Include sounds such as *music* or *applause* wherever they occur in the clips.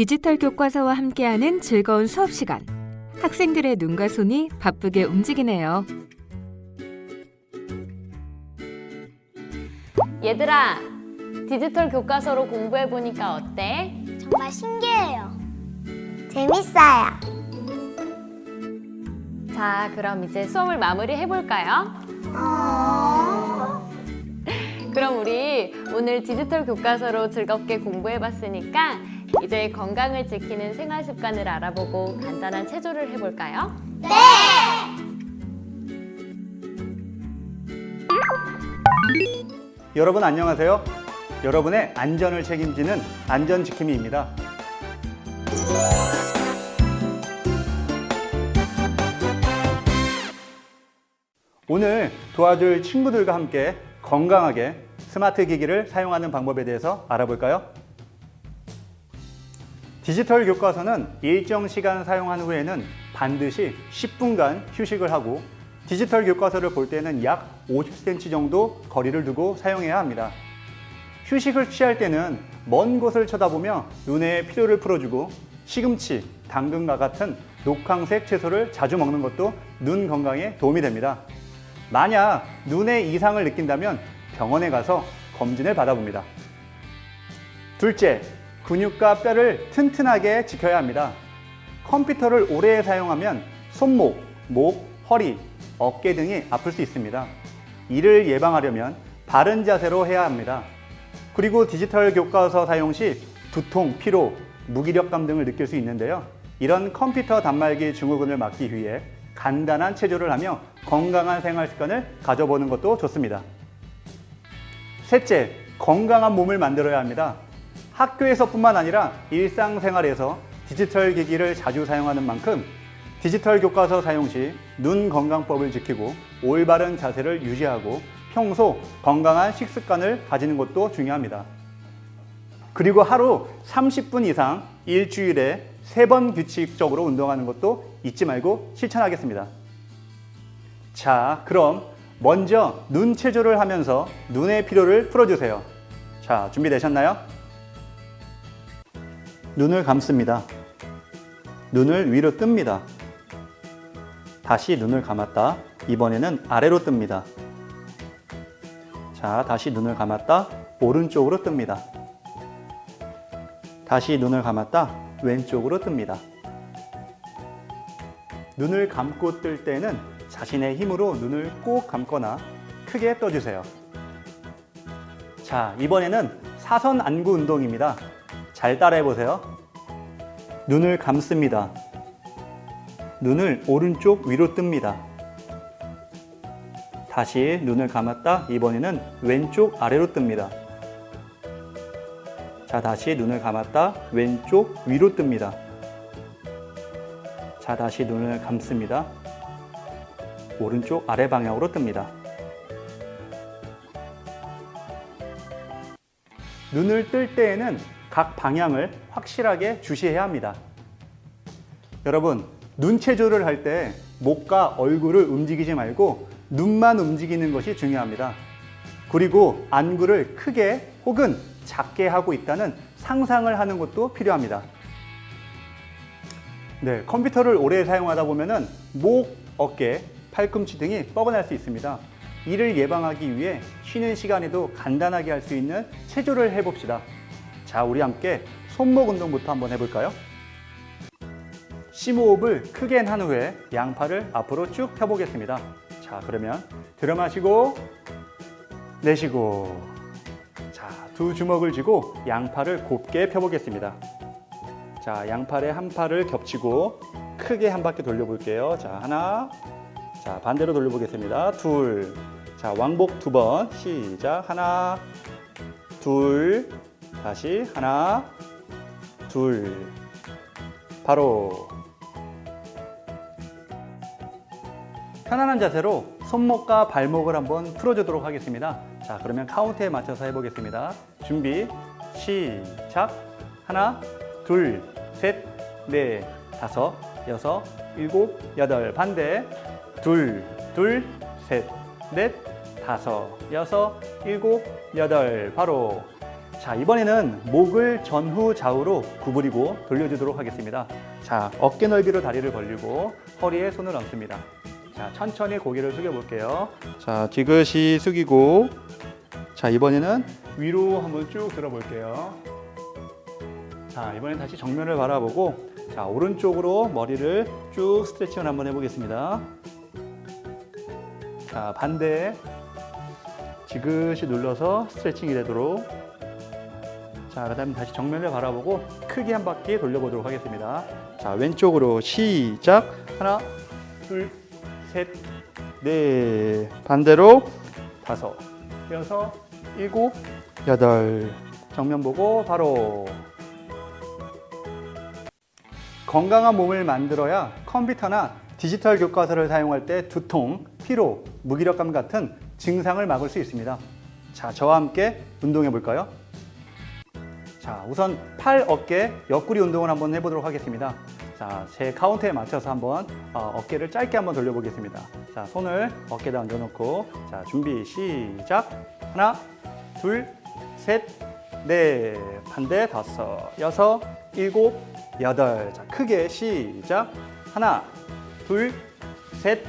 디지털 교과서와 함께하는 즐거운 수업 시간. 학생들의 눈과 손이 바쁘게 움직이네요. 얘들아, 디지털 교과서로 공부해 보니까 어때? 정말 신기해요. 재밌어요. 자, 그럼 이제 수업을 마무리해 볼까요? *laughs* 그럼 우리 오늘 디지털 교과서로 즐겁게 공부해 봤으니까 이제 건강을 지키는 생활 습관을 알아보고 간단한 체조를 해볼까요? 여러분 안녕하세요. 여러분의 안전을 책임지는 안전지킴이입니다. 오늘 도와줄 친구들과 함께 건강하게 스마트 기기를 사용하는 방법에 대해서 알아볼까요? 디지털 교과서는 일정 시간 사용한 후에는 반드시 10분간 휴식을 하고 디지털 교과서를 볼 때는 약 50cm 정도 거리를 두고 사용해야 합니다. 휴식을 취할 때는 먼 곳을 쳐다보며 눈의 피로를 풀어주고 시금치, 당근과 같은 녹황색 채소를 자주 먹는 것도 눈 건강에 도움이 됩니다. 만약 눈에 이상을 느낀다면 병원에 가서 검진을 받아봅니다. 둘째, 근육과 뼈를 튼튼하게 지켜야 합니다. 컴퓨터를 오래 사용하면 손목, 목, 허리, 어깨 등이 아플 수 있습니다. 이를 예방하려면 바른 자세로 해야 합니다. 그리고 디지털 교과서 사용 시 두통, 피로, 무기력감 등을 느낄 수 있는데요. 이런 컴퓨터 단말기 증후군을 막기 위해 간단한 체조를 하며 건강한 생활 습관을 가져보는 것도 좋습니다. 셋째, 건강한 몸을 만들어야 합니다. 학교에서뿐만 아니라 일상생활에서 디지털 기기를 자주 사용하는 만큼 디지털 교과서 사용 시 눈 건강법을 지키고 올바른 자세를 유지하고 평소 건강한 식습관을 가지는 것도 중요합니다. 그리고 하루 30분 이상 일주일에 3번 규칙적으로 운동하는 것도 잊지 말고 실천하겠습니다. 자, 그럼 먼저 눈 체조를 하면서 눈의 피로를 풀어주세요. 자, 준비되셨나요? 눈을 감습니다. 눈을 위로 뜹니다. 다시 눈을 감았다. 이번에는 아래로 뜹니다. 자, 다시 눈을 감았다. 오른쪽으로 뜹니다. 다시 눈을 감았다. 왼쪽으로 뜹니다. 눈을 감고 뜰 때는 자신의 힘으로 눈을 꼭 감거나 크게 떠주세요. 자, 이번에는 사선 안구 운동입니다. 잘 따라해 보세요. 눈을 감습니다. 눈을 오른쪽 위로 뜹니다. 다시 눈을 감았다. 이번에는 왼쪽 아래로 뜹니다. 자, 다시 눈을 감았다. 왼쪽 위로 뜹니다. 자, 다시 눈을 감습니다. 오른쪽 아래 방향으로 뜹니다. 눈을 뜰 때에는 각 방향을 확실하게 주시해야 합니다. 여러분, 눈 체조를 할 때 목과 얼굴을 움직이지 말고 눈만 움직이는 것이 중요합니다. 그리고 안구를 크게 혹은 작게 하고 있다는 상상을 하는 것도 필요합니다. 네, 컴퓨터를 오래 사용하다 보면은 목, 어깨, 팔꿈치 등이 뻐근할 수 있습니다. 이를 예방하기 위해 쉬는 시간에도 간단하게 할 수 있는 체조를 해봅시다. 자, 우리 함께 손목 운동부터 한번 해볼까요? 심호흡을 크게 한 후에 양팔을 앞으로 쭉 펴보겠습니다. 자, 그러면 들어 마시고 내쉬고 자, 두 주먹을 쥐고 양팔을 곱게 펴보겠습니다. 자, 양팔에 한 팔을 겹치고 크게 한 바퀴 돌려볼게요. 자, 하나. 자, 반대로 돌려보겠습니다. 둘. 자, 왕복 두 번. 시작. 하나, 둘. 다시 하나, 둘. 바로. 편안한 자세로 손목과 발목을 한번 풀어주도록 하겠습니다. 자, 그러면 카운트에 맞춰서 해보겠습니다. 준비, 시작. 하나, 둘, 셋, 넷, 다섯, 여섯, 일곱, 여덟. 반대. 둘, 둘, 셋, 넷, 다섯, 여섯, 일곱, 여덟. 바로. 자, 이번에는 목을 전후 좌우로 구부리고 돌려주도록 하겠습니다. 자, 어깨 넓이로 다리를 벌리고 허리에 손을 얹습니다. 자, 천천히 고개를 숙여 볼게요. 자, 지그시 숙이고 자, 이번에는 위로 한번 쭉 들어 볼게요. 자, 이번엔 다시 정면을 바라보고 자, 오른쪽으로 머리를 쭉 스트레칭을 한번 해 보겠습니다. 자, 반대 지그시 눌러서 스트레칭이 되도록 자, 그 다음에 다시 정면을 바라보고 크게 한 바퀴 돌려보도록 하겠습니다. 자, 왼쪽으로 시작. 하나, 둘, 셋, 넷. 반대로 다섯, 여섯, 일곱, 여덟. 정면 보고 바로. 건강한 몸을 만들어야 컴퓨터나 디지털 교과서를 사용할 때 두통, 피로, 무기력감 같은 증상을 막을 수 있습니다. 자, 저와 함께 운동해 볼까요? 자, 우선 팔, 어깨, 옆구리 운동을 한번 해보도록 하겠습니다. 자, 제 카운트에 맞춰서 한번 어, 어깨를 짧게 한번 돌려보겠습니다. 자, 손을 어깨에다 얹어놓고, 자, 준비, 시작. 하나, 둘, 셋, 넷, 반대, 다섯, 여섯, 일곱, 여덟. 자, 크게 시작. 하나, 둘, 셋,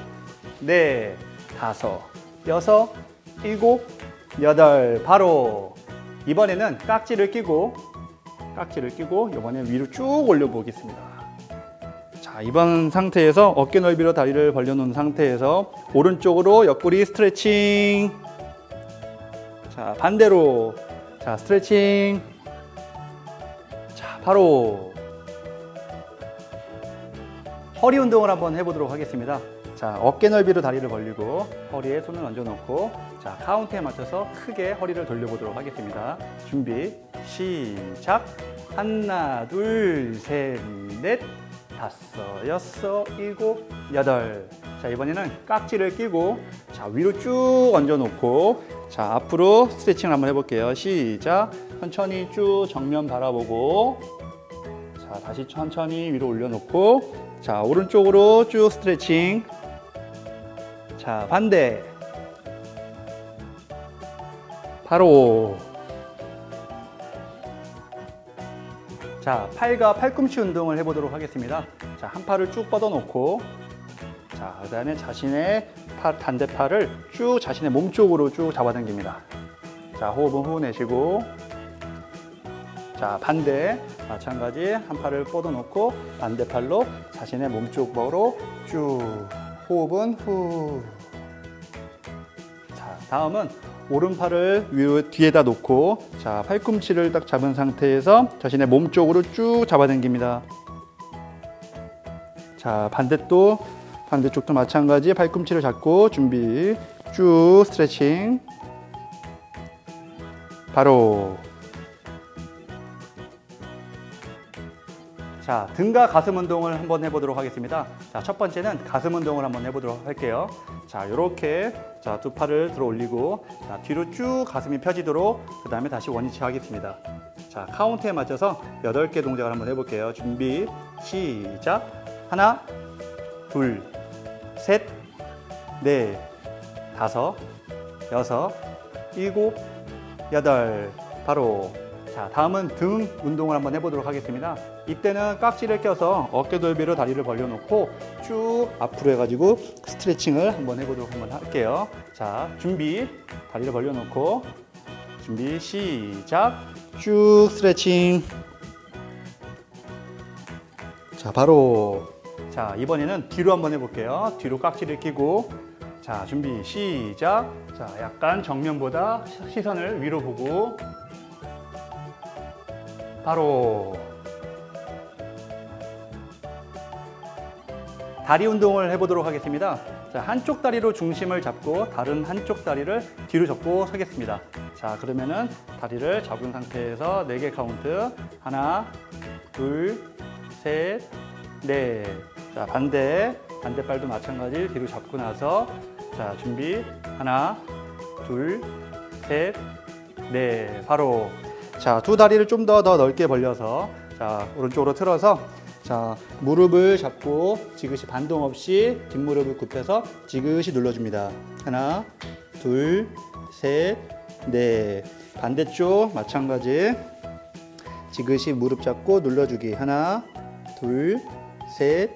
넷, 다섯, 여섯, 일곱, 여덟. 바로 이번에는 깍지를 끼고 깍지를 끼고 이번에 위로 쭉 올려 보겠습니다. 자, 이번 상태에서 어깨 넓이로 다리를 벌려 놓은 상태에서 오른쪽으로 옆구리 스트레칭. 자, 반대로. 자, 스트레칭. 자, 바로 허리 운동을 한번 해 보도록 하겠습니다. 자, 어깨 넓이로 다리를 벌리고 허리에 손을 얹어 놓고 자, 카운트에 맞춰서 크게 허리를 돌려 보도록 하겠습니다. 준비. 시작. 하나, 둘, 셋, 넷, 다섯, 여섯, 일곱, 여덟. 자, 이번에는 깍지를 끼고 자, 위로 쭉 얹어 놓고 자, 앞으로 스트레칭을 한번 해 볼게요. 시작. 천천히 쭉 정면 바라보고 자, 다시 천천히 위로 올려 놓고, 자, 오른쪽으로 쭉 스트레칭. 자, 반대. 바로. 자, 팔과 팔꿈치 운동을 해보도록 하겠습니다. 자, 한 팔을 쭉 뻗어놓고, 자, 그 다음에 자신의 팔, 반대팔을 쭉 자신의 몸 쪽으로 쭉 잡아당깁니다. 자, 호흡은 후 내쉬고, 자 반대 마찬가지 한 팔을 뻗어놓고 반대팔로 자신의 몸 쪽으로 쭉 호흡은 후. 자 다음은 오른팔을 위로 뒤에다 놓고 자 팔꿈치를 딱 잡은 상태에서 자신의 몸 쪽으로 쭉 잡아당깁니다. 자 반대도 반대쪽도 마찬가지 팔꿈치를 잡고 준비 쭉 스트레칭 바로 자, 등과 가슴 운동을 한번 해보도록 하겠습니다. 자, 첫 번째는 가슴 운동을 한번 해보도록 할게요. 자, 이렇게 자, 두 팔을 들어 올리고 자, 뒤로 쭉 가슴이 펴지도록 그 다음에 다시 원위치 하겠습니다. 자, 카운트에 맞춰서 여덟 개 동작을 한번 해볼게요. 준비, 시작. 하나, 둘, 셋, 넷, 다섯, 여섯, 일곱, 여덟. 바로 자, 다음은 등 운동을 한번 해보도록 하겠습니다. 이때는 깍지를 껴서 어깨 돌비로 다리를 벌려놓고 쭉 앞으로 해가지고 스트레칭을 한번 해보도록 한번 할게요. 자, 준비. 다리를 벌려놓고 준비 시작. 쭉 스트레칭. 자, 바로 자 이번에는 뒤로 한번 해볼게요. 뒤로 깍지를 끼고 자 준비 시작. 자, 약간 정면보다 시선을 위로 보고 바로 다리 운동을 해보도록 하겠습니다. 자, 한쪽 다리로 중심을 잡고 다른 한쪽 다리를 뒤로 접고 서겠습니다. 자, 그러면은 다리를 잡은 상태에서 네개 카운트. 하나, 둘, 셋, 넷. 자, 반대. 반대발도 마찬가지 뒤로 잡고 나서 자, 준비. 하나, 둘, 셋, 넷. 바로 자, 두 다리를 좀 더 더 넓게 벌려서 자, 오른쪽으로 틀어서 자, 무릎을 잡고 지그시 반동 없이 뒷무릎을 굽혀서 지그시 눌러줍니다. 하나, 둘, 셋, 넷. 반대쪽 마찬가지. 지그시 무릎 잡고 눌러주기. 하나, 둘, 셋,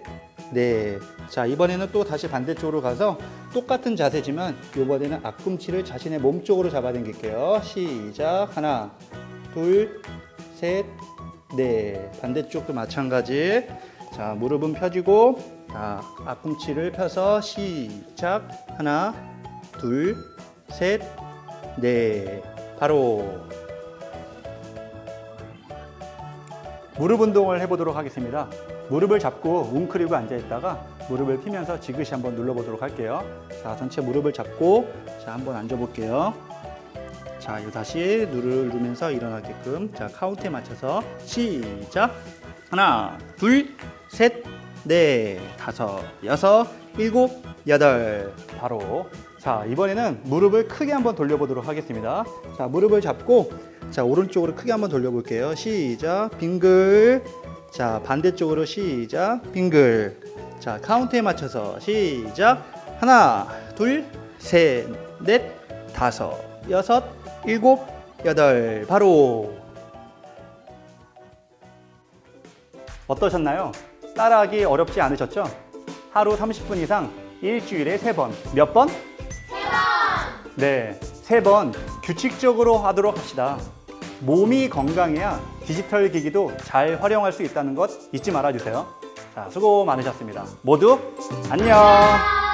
넷. 자, 이번에는 또 다시 반대쪽으로 가서 똑같은 자세지만 이번에는 앞꿈치를 자신의 몸 쪽으로 잡아당길게요. 시작. 하나, 둘, 셋, 넷. 반대쪽도 마찬가지. 자, 무릎은 펴지고, 자, 앞꿈치를 펴서 시작. 하나, 둘, 셋, 넷. 바로. 무릎 운동을 해보도록 하겠습니다. 무릎을 잡고 웅크리고 앉아 있다가 무릎을 피면서 지그시 한번 눌러보도록 할게요. 자, 전체 무릎을 잡고 자 한번 앉아볼게요. 자, 이거 다시 누를 누면서 일어나게끔 자 카운트에 맞춰서 시작. 하나, 둘, 셋, 넷, 다섯, 여섯, 일곱, 여덟. 바로. 자, 이번에는 무릎을 크게 한번 돌려보도록 하겠습니다. 자, 무릎을 잡고 자, 오른쪽으로 크게 한번 돌려볼게요. 시작. 빙글. 자, 반대쪽으로 시작. 빙글. 자, 카운트에 맞춰서 시작. 하나, 둘, 셋, 넷, 다섯, 여섯, 일곱, 여덟. 바로. 어떠셨나요? 따라하기 어렵지 않으셨죠? 하루 30분 이상 일주일에 세번 몇 번? 네, 세 번 규칙적으로 하도록 합시다. 몸이 건강해야 디지털 기기도 잘 활용할 수 있다는 것 잊지 말아주세요. 자, 수고 많으셨습니다. 모두 안녕!